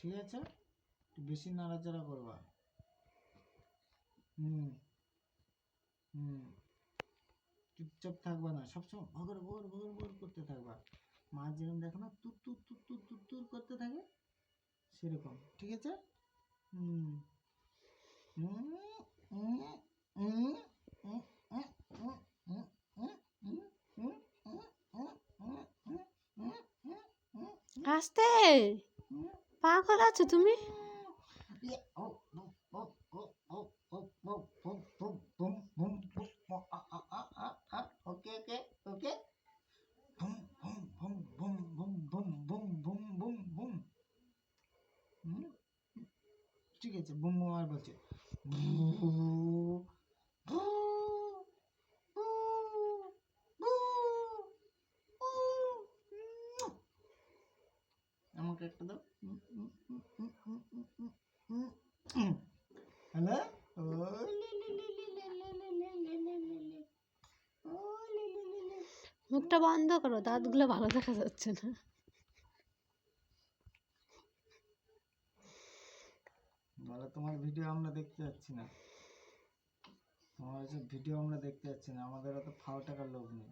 ঠিক আছে একটু বেশি নাড়াচাড়া করবা হুম হুম চুপচাপ থাকবা না সবসময় ভগর ভগর ভগর ভগর করতে থাকবা মাছ যেরকম দেখো না তুর তুর তুর তুর তুর তুর করতে থাকে সেরকম ঠিক আছে হুম আস্তে পাগল আছো তুমি? ঠিক আছে বুম আর বলছে আমাকে একটা দাও হ্যালো মুখটা বন্ধ করো দাঁতগুলো ভালো দেখা যাচ্ছে না বলো তোমার ভিডিও আমরা দেখতে যাচ্ছি না. তোমার ভিডিও আমরা দেখতে যাচ্ছি না. আমাদের অত ফাও টাকার লোভ নেই